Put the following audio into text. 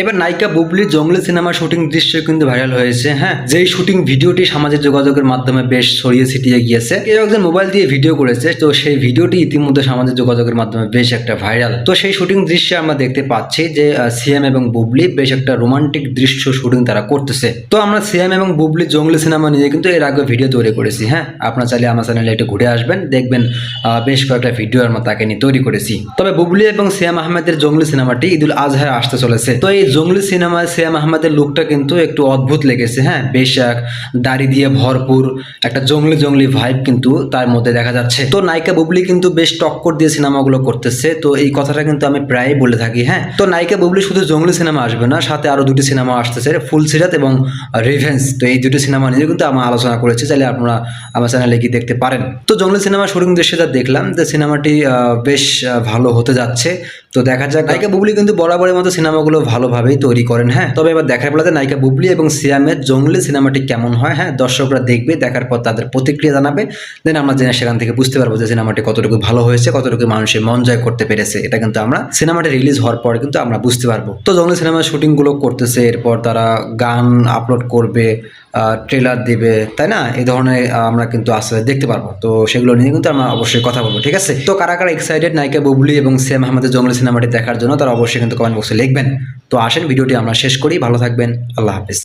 এবার নায়িকা বুবলির জঙ্গলি সিনেমা শুটিং দৃশ্য কিন্তু ভাইরাল হয়েছে হ্যাঁ? যেই শুটিং ভিডিওটি সামাজিক যোগাযোগের মাধ্যমে বেশ ছড়িয়ে ছিটিয়ে গিয়েছে। কেউ একজন মোবাইল দিয়ে ভিডিও করেছে, তো সেই ভিডিওটি ইতিমধ্যে সামাজিক যোগাযোগের মাধ্যমে বেশ একটা ভাইরাল। তো সেই শুটিং দৃশ্যে আমরা দেখতে পাচ্ছি যে সিএম এবং বুবলি বেশ একটা রোমান্টিক দৃশ্য শুটিং তারা করতেছে। তো আমরা সিএম এবং বুবলির জঙ্গলি সিনেমা নিয়ে কিন্তু এর আগে ভিডিও তৈরি করেছি হ্যাঁ? আপনার চাইলে আমার চ্যানেলে একটু ঘুরে আসবেন, দেখবেন বেশ কয়েকটা ভিডিও আমরা তাকে নিয়ে তৈরি করেছি। তবে বুবলি এবং সিয়াম আহমেদের জঙ্গলি সিনেমাটি ঈদুল আজহায় আসতে চলেছে। তো এই জঙ্গলি সিনেমায় সিয়াম আহমেদের লুকটা কিন্তু একটু অদ্ভুত লেগেছে হ্যাঁ? বেশ এক দাড়ি দিয়ে ভরপুর একটা জঙ্গলি জঙ্গলি ভাইব কিন্তু তার মধ্যে দেখা যাচ্ছে। তো নায়িকা বুবলি কিন্তু বেশ টক্কর দিয়ে সিনেমাগুলো করতেছে, তো এই কথাটা কিন্তু আমি প্রায়ই বলে থাকি হ্যাঁ? তো নায়িকা বুবলি শুধু জঙ্গলি সিনেমা আসবে না, সাথে আরও দুটি সিনেমা আসতেছে ফুল সিরাত এবং রিভেন্স তো এই দুটি সিনেমা নিয়ে কিন্তু আমরা আলোচনা করেছি, চাইলে আপনারা আমার চ্যানেলে গিয়ে দেখতে পারেন। তো জঙ্গলি সিনেমা শুটিং দৃশ্যে যা দেখলাম, যে সিনেমাটি বেশ ভালো হতে যাচ্ছে। তো দেখা যাক, নায়িকা বুবলি কিন্তু বরাবরের মতো সিনেমাগুলো ভালোভাবেই তৈরি করেন হ্যাঁ? তবে এবার দেখার বেলাতে নায়িকা বুবলি এবং সিয়ামের জঙ্গলি সিনেমাটি কেমন হয় হ্যাঁ? দর্শকরা দেখবে, দেখার পর তাদের প্রতিক্রিয়া জানাবে, দেন আমরা জেনে সেখান থেকে বুঝতে পারব যে সিনেমাটি কতটুকু ভালো হয়েছে, কতটুকু মানুষের মন জয় করতে পেরেছে, এটা কিন্তু আমরা সিনেমাটি রিলিজ হওয়ার পর কিন্তু আমরা বুঝতে পারব। তো জঙ্গলি সিনেমার শুটিংগুলো করতেছে, এরপর তারা গান আপলোড করবে ট্রেলার দিবে, তাই না? এই ধরনের আমরা কিন্তু আস্তে দেখতে পারব। তো সেগুলো নিয়ে কিন্তু আমরা অবশ্যই কথা বলব, ঠিক আছে? তো কারা কারা এক্সাইটেড নায়িকা বুবলি এবং সিয়াম আহমেদের জঙ্গলি সিনেমাটি দেখার জন্য তারা অবশ্যই কিন্তু কমেন্ট বক্সে লিখবেন। তো আসেন, ভিডিওটি আমরা শেষ করি। ভালো থাকবেন। আল্লাহ হাফিজ।